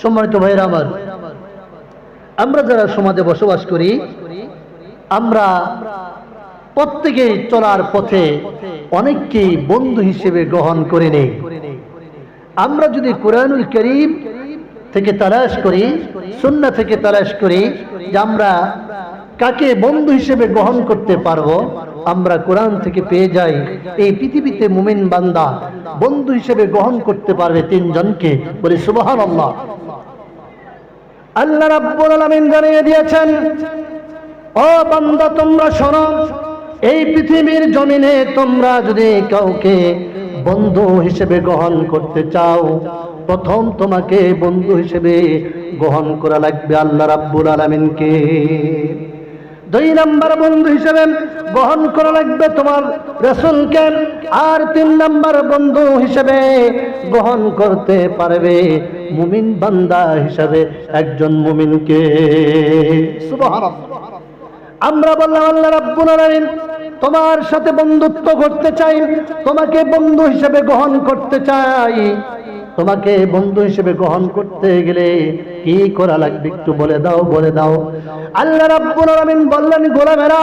সম্মানিত ভাইয়ের আমার, আমরা যারা সমাজে বসবাস করি, আমরা প্রত্যেকেই চলার পথে অনেককেই বন্ধু হিসেবে গ্রহণ করে নেই। আমরা যদি কোরআনুল করিম থেকে তালাশ করি সুন্না থেকে তালাশ করি যে আমরা কাকে বন্ধু হিসেবে গ্রহণ করতে পারব, আমরা কোরআন থেকে পেয়ে যাই। এই পৃথিবীতে মুমিন বান্দা বন্ধু হিসেবে গ্রহণ করতে পারবে তিনজনকে। বলে আল্লাহ আল্লাহ রাব্বুল আলামিন জানিয়ে দিয়েছেন, ও বান্দা, তোমরা শোনো, এই পৃথিবীর জমিনে তোমরা যদি কাউকে বন্ধু হিসেবে গ্রহণ করতে চাও, প্রথম তোমাকে বন্ধু হিসেবে গ্রহণ করা লাগবে আল্লাহ রাব্বুল আলামিনকে। দুই নাম্বার বন্ধু হিসেবে গ্রহণ করা লাগবে তোমার রসুলকে। আর তিন নাম্বার বন্ধু হিসেবে গ্রহণ করতে পারবে মুমিন বান্দা হিসেবে একজন মুমিনকে। আমরা বললাম আল্লাহ রাব্বুল আলামিন তোমার সাথে বন্ধুত্ব করতে চাই তোমাকে বন্ধু হিসেবে গ্রহণ করতে চাই। তোমাকে বন্ধু হিসেবে গ্রহণ করতে গেলে কি করা লাগবে? একটু বলে দাও বলে দাও। আল্লাহ রাব্বুল আলামিন বললেন, গোলামেরা,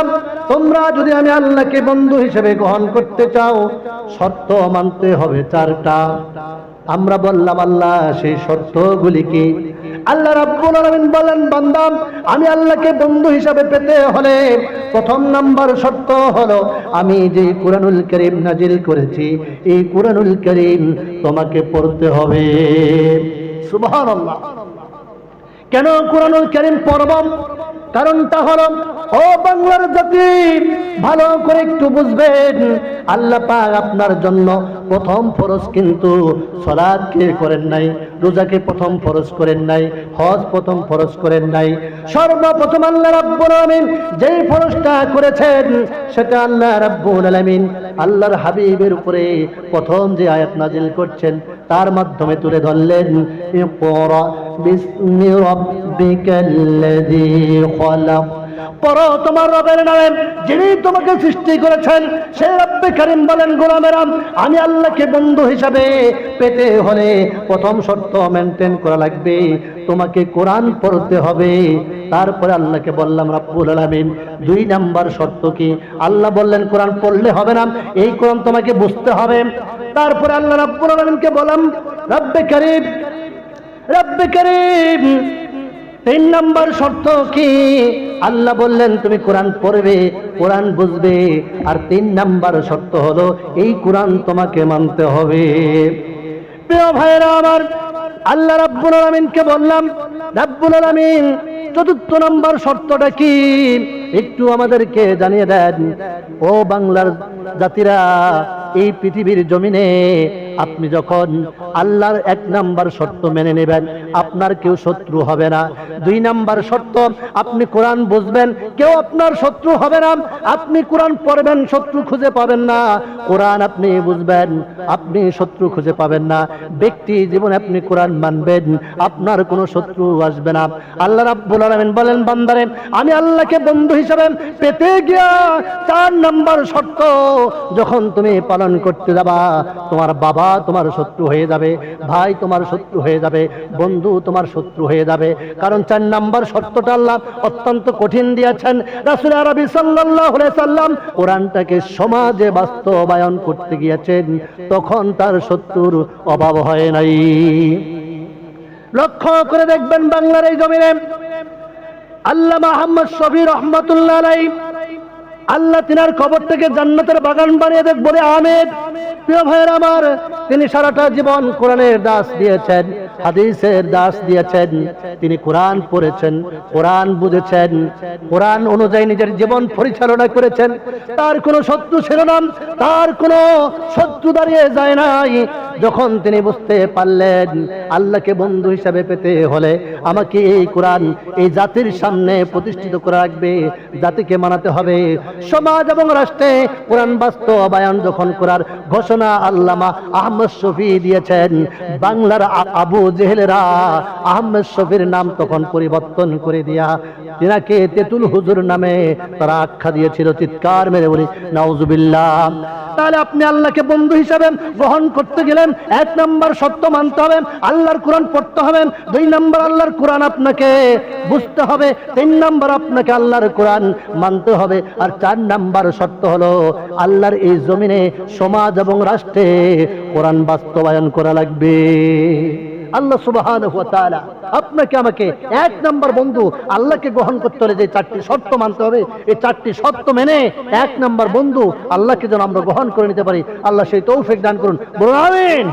তোমরা যদি আমি আল্লাহকে বন্ধু হিসেবে গ্রহণ করতে চাও, শর্ত মানতে হবে চারটা। আমরা বললাম, আল্লাহ, সেই শর্তগুলি কি আল্লাহ রাব্বুল আলামিন বলেন, বান্দা, আমি আল্লাহকে বন্ধু হিসাবে পেতে হলে প্রথম নাম্বার শর্ত হলো, আমি যে কুরআনুল কারীম নাজিল করেছি, এই কুরআনুল কারীম তোমাকে পড়তে হবে। সুবহানাল্লাহ। কেন কোরআনুল কারীম পড়ব? কারণটা হলো, ও বাংলার জাতি, ভালো করে একটু বুঝবেন আল্লাহ পাক আপনার জন্য প্রথম ফরজ কিন্তু সলাদকে করেন নাই, রোজাকে প্রথম ফরজ করেন নাই, হজ প্রথম ফরজ করেন নাই। সর্বপ্রথম আল্লাহ রাব্বুল আলামিন যেই ফরজটা করেছেন, সেটা আল্লাহ রাব্বুল আলামিন আল্লাহর হাবিবের উপরে প্রথম যে আয়াত নাজিল করছেন, তার মাধ্যমে তুলে ধরলেন বিসমি রাব্বিকাল্লাযী খলাক। পড়ো তোমার রবের নামে, যিনি তোমাকে সৃষ্টি করেছেন, সেই রব্বে বলেন গোলামেরাম আমি আল্লাহকে বন্ধু হিসাবে পেতে হলে প্রথম শর্ত মেনটেন করা লাগবে, তোমাকে কোরআন পড়তে হবে। তারপরে আল্লাহকে বললাম, রাব্বুল দুই নাম্বার শর্ত কি? আল্লাহ বললেন, কোরআন পড়লে হবে না, এই কোরআন তোমাকে বুঝতে হবে। তারপরে আল্লাহ রাব্বুল আলামিনকে বললাম, রব্বে কারিম রব্বে কারিম, তিন নাম্বার শর্ত কি? আল্লাহ বললেন, তুমি কোরআন পড়বে, কোরআন বুঝবে, আর তিন নাম্বার শর্ত হলো, এই কোরআন তোমাকে মানতে হবে। প্রিয় ভাইরা আমার, আল্লাহ রাব্বুল আলামিনকে বললাম, রাব্বুল আলামিন, চতুর্থ নাম্বার শর্তটা কি? একটু আমাদেরকে জানিয়ে দেন। ও বাংলার জাতিরা, এই পৃথিবীর জমিনে আপনি যখন আল্লাহর এক নাম্বার শর্ত মেনে নেবেন, আপনার কেউ শত্রু হবে না। দুই নাম্বার শর্ত, আপনি কোরআন বুঝবেন, কেউ আপনার শত্রু হবে না। আপনি কোরআন পড়বেন, শত্রু খুঁজে পাবেন না। কোরআন আপনি বুঝবেন, আপনি শত্রু খুঁজে পাবেন না। ব্যক্তি জীবনে আপনি কোরআন মানবেন, আপনার কোনো শত্রু আসবে না। আল্লাহ রাব্বুল আলামিন বলেন, বান্দারে, আমি আল্লাহকে বন্ধু হিসাবে পেতে গিয়া চার নাম্বার শর্ত, যখন তুমি পালন করতে যাবা, তোমার বাবা তোমার শত্রু হয়ে যাবে। ভাই, তোমার শত্রু হয়ে যাবে। বন্ধু, তোমার শত্রু হয়ে যাবে। কারণ চার নাম্বার শর্তটা আল্লাহ অত্যন্ত কঠিন দিয়েছেন। রাসুল আরবি সাল্লাম কোরআনটাকে সমাজে বাস্তবায়ন করতে গিয়েছেন। তখন তার শত্রুর অভাব হয় নাই। লক্ষ্য করে দেখবেন বাংলার এই জমিনে আল্লাহ মাহমদ শফি রহমতুল্লাহ আল্লাহ তিনার খবর থেকে জান্নাতের বাগান বানিয়ে দেখ বলে আহমেদ প্রিয় ভাইয়ের আমার তিনি সারাটা জীবন কোরআনের দাস দিয়েছেন, হাদিসের দাস দিয়েছেন, তিনি কোরআন পড়েছেন, কোরআন বুঝেছেন, কোরআন অনুযায়ী নিজের জীবন পরিচালনা করেছেন। তার কোনো শত্রু না, তার কোনো শত্রু দাঁড়িয়ে যায় নাই। যখন তিনি বুঝতে পারলেন, আল্লাহকে বন্ধু হিসাবে পেতে হলে আমাকে এই কোরআন এই জাতির সামনে প্রতিষ্ঠিত করে রাখবে, জাতিকে মানাতে হবে। সমাজ এবং রাষ্ট্রে কোরআন বাস্তবায়ন যখন করার ঘোষণা আল্লামা আহমদ শফি দিয়েছেন। বাংলার আবু জেহেলেরা আহমদ শফির নাম তখন পরিবর্তন করে দিয়া তিনাকে তেতুল হুজুর নামে তারা আখ্যা দিয়েছিল, চিৎকার মেরে বলি, নাউজুবিল্লাহ। তাহলে আপনি আল্লাহকে বন্ধু হিসাবে গ্রহণ করতে গেলেন, এক নম্বর সত্য মানতে হবে, আল্লাহর কোরআন পড়তে হবে, দুই নম্বর আল্লাহর কোরআন আপনাকে বুঝতে হবে, তিন নম্বর আপনাকে আল্লাহর কোরআন মানতে হবে, আর চার নাম্বার সত্য হলো আল্লাহর এই জমিনে সমাজ এবং রাষ্ট্রে কোরআন বাস্তবায়ন করা লাগবে। আল্লাহ তালা আপনাকে আমাকে এক নম্বর বন্ধু আল্লাহকে গ্রহণ করতে হলে যে চারটি শর্ত মানতে হবে, এই চারটি শর্ত মেনে এক নম্বর বন্ধু আল্লাহকে যেন আমরা গ্রহণ করে নিতে পারি। আল্লাহ সেই তৌফিক দান করুন। বলুন